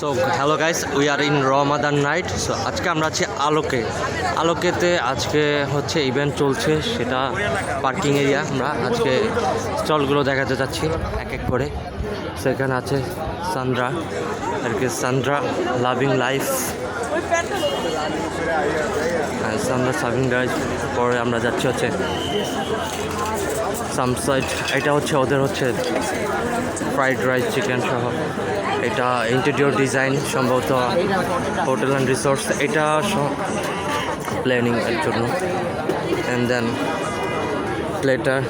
So hello guys we are in Ramadan night so আজকে আমরা আছি আলোকে। আলোকেতে আজকে হচ্ছে ইভেন্ট চলছে, সেটা পার্কিং এরিয়া আমরা আজকে স্টলগুলো দেখাতে যাচ্ছি, এক এক করে। সেখানে আছে সান্দ্রা আর কি Sandra loving life Sandra saving life পরে আমরা যাচ্ছি হচ্ছে সামসাইড এটা হচ্ছে ওদের হচ্ছে ফ্রাইড রাইস চিকেন সহ। এটা ইন্টেরিয়র ডিজাইন সম্ভবত হোটেল অ্যান্ড রিসোর্টস এটা প্ল্যানিং এর জন্য। অ্যান্ড দেন প্লেটার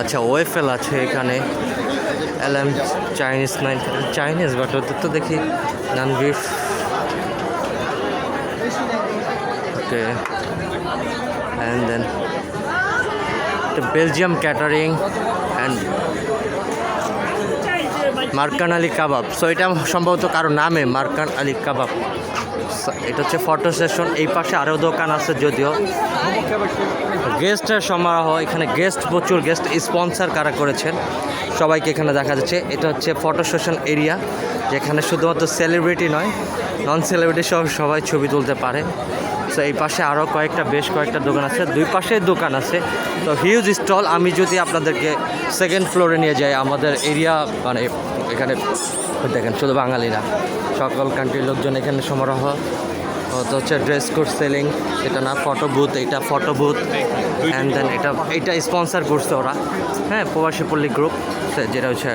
আচ্ছা ওয়েফেল আছে এখানে। LM Chinese nine Chinese but ওদের তো দেখি naan beef okay and then Belgium catering and Markan Ali kebab. So এটা সম্ভবত কারও নামে মার্কান আলী কাবাব। এটা হচ্ছে ফটো সেশন এই পাশে আরও দোকান আছে যদিও। গেস্টের সমারোহ। এখানে গেস্ট প্রচুর গেস্ট স্পন্সার কারা করেছেন, সবাইকে এখানে দেখা যাচ্ছে। এটা হচ্ছে ফটো সেশন এরিয়া যেখানে শুধুমাত্র সেলিব্রিটি নয় নন সেলিব্রিটি সহ সবাই ছবি তুলতে পারে। তো এই পাশে আরও কয়েকটা, বেশ কয়েকটা দোকান আছে, দুই পাশে দোকান আছে। তো হিউজ স্টল আমি যদি আপনাদেরকে সেকেন্ড ফ্লোরে নিয়ে যাই, আমাদের এরিয়া মানে এখানে, দেখেন, শুধু বাঙালি না সকল কান্ট্রির লোকজন এখানে সমারোহ। তো হচ্ছে ড্রেস কোড সেলিং এটা না ফটো বুথ এটা ফটো বুথ অ্যান্ড দেন এটা এটা স্পন্সার করছে ওরা। হ্যাঁ প্রবাসী পল্লী গ্রুপ যেটা হচ্ছে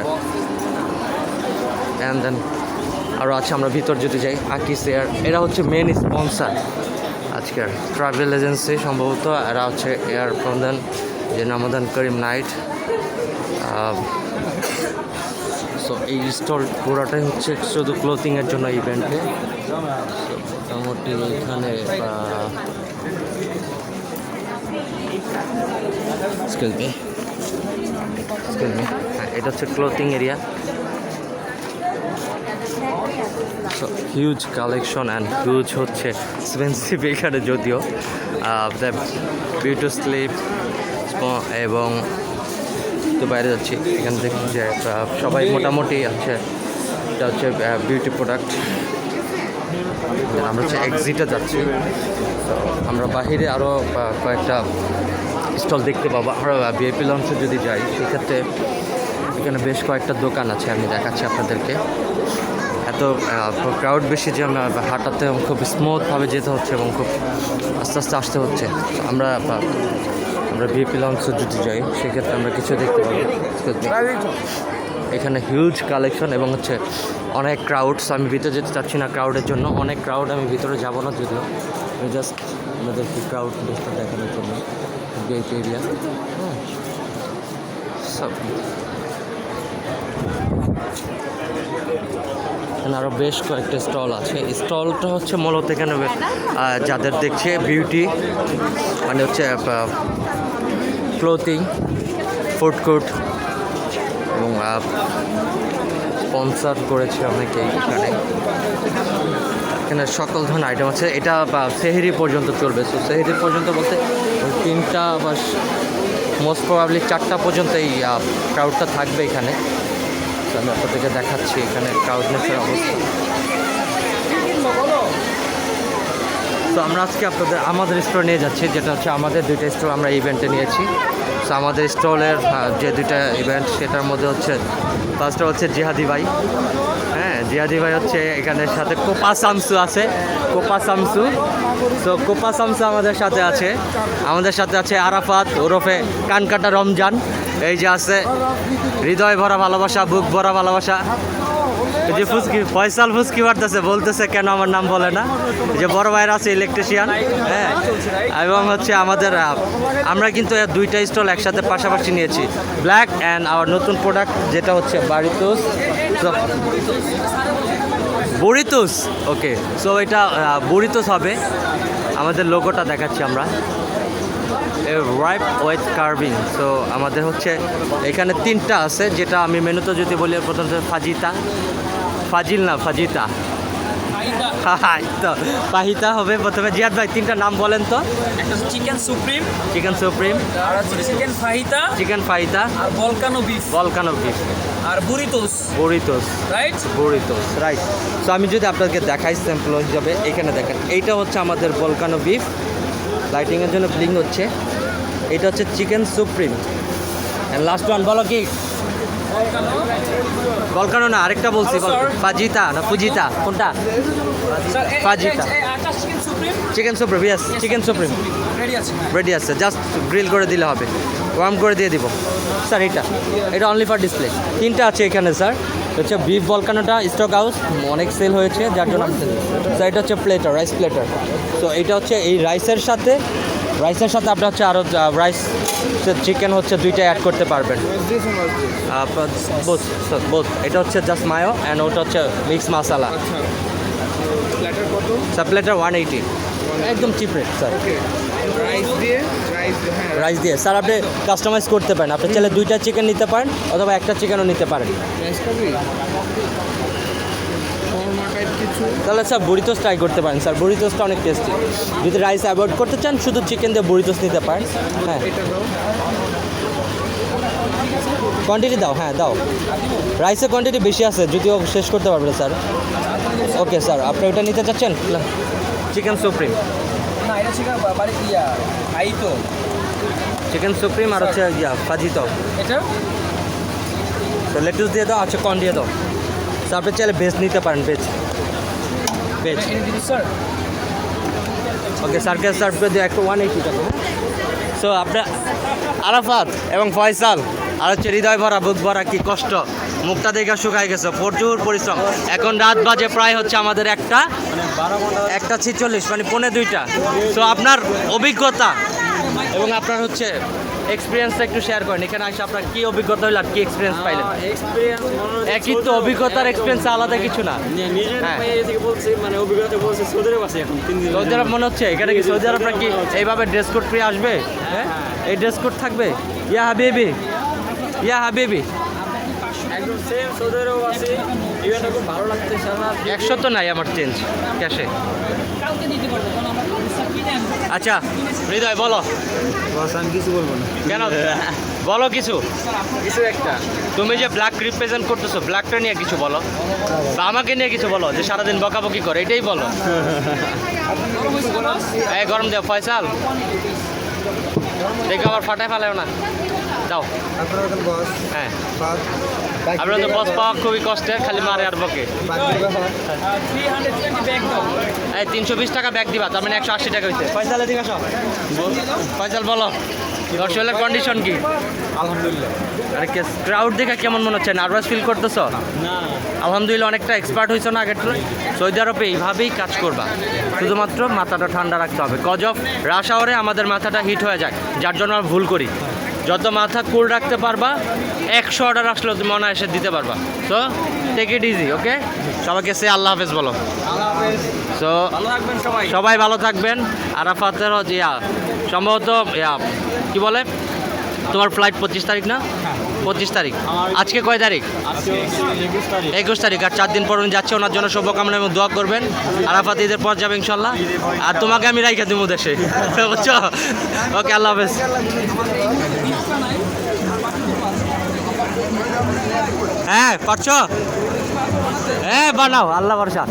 অ্যান্ড দেন আরও আছে, আমরা ভিতর যদি যাই, আকিস এয়ার, এরা হচ্ছে মেন স্পন্সার আজকের ট্রাভেল এজেন্সি সম্ভবত, এরা হচ্ছে এয়ার প্রধান যে নামদান করিম নাইট সো এই স্টল পুরোটাই হচ্ছে শুধু ক্লোথিংয়ের জন্য ইভেন্টে মোটামুটি এখানে হ্যাঁ এটা হচ্ছে clothing area so huge collection and huge হচ্ছে এক্সপেন্সিভ এখানে যদিও বিউটি স্লিপ এবং তো বাইরে যাচ্ছি, এখান থেকে যে সবাই মোটামুটি আছে এটা হচ্ছে বিউটি প্রোডাক্ট আমরা হচ্ছে এক্সিটে যাচ্ছি। তো আমরা বাহিরে আরও কয়েকটা স্টল দেখতে পাবো। আমরা বিএপি লঞ্চে যদি যাই, সেক্ষেত্রে এখানে বেশ কয়েকটা দোকান আছে, আমি দেখাচ্ছি আপনাদেরকে। এত ক্রাউড বেশি যে আমরা হাঁটাতে এবং খুব স্মুথভাবে যেতে হচ্ছে এবং খুব আস্তে আস্তে আসতে হচ্ছে। তো আমরা আমরা বিএপি লঞ্চে যদি যাই, সেক্ষেত্রে আমরা কিছু দেখতে পাবো। এখানে হিউজ কালেকশন এবং হচ্ছে অনেক ক্রাউডস আমি ভিতরে যেতে চাচ্ছি না ক্রাউডের জন্য। অনেক ক্রাউড আমি ভিতরে যাব না যদিও। আমি জাস্ট আমাদেরকে ক্রাউড বেশটা দেখানোর জন্য বিএপি এরিয়া সব এখানে আরও বেশ কয়েকটা স্টল আছে। স্টলটা হচ্ছে মূলত এখানে যাদের দেখছে বিউটি মানে হচ্ছে ক্লোথিং ফুড এবং স্পন্সার করেছে অনেকেই এখানে। এখানে সকল ধরনের আইটেম আছে। এটা সেহেরি পর্যন্ত চলবে। সো সেহেরি পর্যন্ত বলতে তিনটা বা মোস্ট প্রবাবলি চারটা পর্যন্ত এই ক্রাউডটা থাকবে এখানে। আমি আপনাদেরকে দেখাচ্ছি এখানে ক্রাউডনেসের অবস্থা। তো আমরা আজকে আপনাদের আমাদের স্টোর নিয়ে যাচ্ছি, যেটা হচ্ছে আমাদের দুইটা স্টল আমরা ইভেন্টে নিয়েছি। তো আমাদের স্টলের যে দুইটা ইভেন্ট সেটার মধ্যে হচ্ছে ফার্স্টটা হচ্ছে জিহাদি ভাই। হ্যাঁ জিহাদি ভাই হচ্ছে এখানে সাথে কোপা সামসু আছে। কোপা সামসু। তো কোপা সামসু আমাদের সাথে আছে। আমাদের সাথে আছে আরাফাত ওরফে কানকাটা রমজান। এই যে আছে, হৃদয় ভরা ভালোবাসা, বুক ভরা ভালোবাসা। এই যে ফুসকি ফয়সাল ফুসকি বাড়তেছে, বলতেছে কেন আমার নাম বলে না। যে বড় ভাইয়ের আছে ইলেকট্রিশিয়ান হ্যাঁ? এবং হচ্ছে আমাদের আমরা কিন্তু দুইটা স্টল একসাথে পাশাপাশি নিয়েছি। ব্ল্যাক অ্যান্ড আওয়ার নতুন প্রোডাক্ট যেটা হচ্ছে বাড়িতুস বড়িতুস ওকে সো এটা বড়িতুস হবে। আমাদের লোগোটা দেখাচ্ছি আমরা। রাইপ ওয়েথ কার্ভিং সো আমাদের হচ্ছে এখানে তিনটা আছে যেটা আমি মেনুতে যদি বলি প্রথমত ফাজিতা। ফাজিল না ফাজিতা। তো। পাহিতা হবে প্রথমে। জিয়াদ ভাই তিনটা নাম বলেন তো। Chicken supreme. Chicken supreme. আর চিকেন ফাহিতা। Chicken fajita. আর বলকানো বিফ বলকানো বিফ আর burritos burritos right burritos right so আমি যদি আপনাকে দেখাই স্যাম্পল হিসাবে এখানে দেখেন এইটা হচ্ছে আমাদের বলকানো বিফ লাইটিংয়ের জন্য ব্লিং হচ্ছে। এটা হচ্ছে চিকেন সুপ্রিম লাস্ট ওয়ান বলো কি? বলকানো না আরেকটা বলছি. ফাজিতা না ফুজিতা? কোনটা? Fajita. Chicken supreme yes chicken supreme ready আছে রেডি আছে জাস্ট গ্রিল করে দিলে হবে। ওয়ার্ম করে দিয়ে দিব। স্যার এটা। এটা অনলি ফর ডিসপ্লে তিনটা আছে এখানে স্যার হচ্ছে বিফ বলকানোটা স্টক হাউস অনেক সেল হয়েছে যার জন্য স্যার এটা হচ্ছে প্লেটার রাইস প্লেটার তো এটা হচ্ছে এই রাইসের সাথে রাইসের সাথে আপনার হচ্ছে আরও রাইস চিকেন হচ্ছে দুইটা অ্যাড করতে পারবেন। বোথ এটা হচ্ছে জাস্ট মায়ো অ্যান্ড ওটা হচ্ছে mix masala sir platter one eighty একদম চিপ রেট স্যার রাইস দিয়ে। স্যার আপনি কাস্টমাইজ করতে পারেন। আপনি চাইলে দুইটা চিকেন নিতে পারেন অথবা একটা চিকেনও নিতে পারেন রাইস খাবি শর্মা টাইপ কিছু তাহলে স্যার বুড়িতোস ট্রাই করতে পারেন স্যার। বুড়িতোসটা অনেক টেস্টি যদি রাইস অ্যাভয়েড করতে চান শুধু চিকেন দিয়ে বুড়িতোস নিতে পারেন। হ্যাঁ। কোয়ান্টিটি দাও। হ্যাঁ দাও। রাইসের কোয়ান্টিটি বেশি আছে যদিও শেষ করতে পারবে স্যার। ওকে স্যার আপনি ওটা নিতে চাচ্ছেন? চিকেন সুপ্রিম না এটা চিকেন বাড়ি ইয়া আই তো চিকেন সুপ্রিম আর হচ্ছে ইয়া ফাজিতো এটা? তো লেটুস দিয়ে দাও আচ্ছা কর্ন দিয়ে দাও। স্যার আপনি চাইলে ভেজ নিতে পারেন ভেজ ভেজ ওকে স্যারকে সার্ভ করে দিও একটু ওয়ান এইটি টাকা সো আপনার আরাফাত এবং ফয়সাল, আর হচ্ছে হৃদয় ভরা, বুক ভরা, কি কষ্ট। মুখটা দেখে শুকাই গেছে, প্রচুর পরিশ্রম। এখন রাত বাজে, প্রায় হচ্ছে আমাদের একটা একটা ছিচল্লিশ মানে পৌনে দুইটা। সো আপনার অভিজ্ঞতা এবং আপনার হচ্ছে এক্সপিরিয়েন্সটা একটু শেয়ার করেন। এখানে আসে আপনার কি অভিজ্ঞতা হইল আর কি এক্সপিরিয়েন্স পাইলেন? এক্সপিরিয়েন্স একই তো অভিজ্ঞতার এক্সপিরিয়েন্স আলাদা কিছু না। নিজের হ্যাঁ। মানে অভিজ্ঞতা সৌদি আরব আরব মনে হচ্ছে? এখানে কি সৌদি আরবরা কি এইভাবে ড্রেস কোড ফ্রি আসবে? হ্যাঁ? এই ড্রেস কোড থাকবে? ইয়া হাবিবি। ইয়া হাবিবি। আরব একশো তো নাই আমার চেঞ্জ ক্যাশে আচ্ছা হৃদয় বলো। বস আমি কিছু বলব না। কেন? বলো কিছু। কিছু একটা। তুমি যে ব্ল্যাক রিপ্রেজেন্ট করতেছো ব্ল্যাকটা নিয়ে কিছু বলো। বা আমাকে নিয়ে কিছু বলো যে সারাদিন বকাবকি করে এটাই বলো। এই গরম দেওয়া ফয়সাল। দেখো আবার ফাটায় ফেলায় না। যাও। আপনার বস। হ্যাঁ। আমরা তো বস পাওয়া খুবই কষ্টের খালি মারে আর বকে। এই তিনশো বিশ টাকা ব্যাগ দিবা তার মানে একশো আশি টাকা হইছে। ফয়সাল বলো দর্শকের কন্ডিশন কি? আলহামদুলিল্লাহ। আরে ক্রাউড দেখে কেমন মনে হচ্ছে? নার্ভাস ফিল করতেছো? না। আলহামদুলিল্লাহ অনেকটা এক্সপার্ট হয়েছে না আগের? সৌদি আরবে এইভাবেই কাজ করবা। শুধুমাত্র মাথাটা ঠান্ডা রাখতে হবে। কজ অফ রাশ আওয়ারে আমাদের মাথাটা হিট হয়ে যায়। যার জন্য আমরা ভুল করি। যত মাথা কুল রাখতে পারবা, একশো অর্ডার আসলে তুমি এসে দিতে পারবা। তো টেক ইট ইজি ওকে সবাইকে সে আল্লাহ হাফেজ বলো। সো সবাই ভালো থাকবেন। আরাফাতের ইয়া, সম্ভবত, ইয়া, কি বলে? তোমার ফ্লাইট পঁচিশ তারিখ না? পঁচিশ তারিখ। আজকে কয় তারিখ? একুশ তারিখ। আর চার দিন পর উনি যাচ্ছে, ওনার জন্য শুভকামনা এবং দোয়া করবেন। আরাফাত ঈদের পর যাবে ইনশাল্লাহ। আর তোমাকে আমি রাইখা দিব দেশে। বুঝছ? ওকে, আল্লাহ হাফেজ। হ্যাঁ পারছ? হ্যাঁ বানাও, আল্লাহ ভরসা।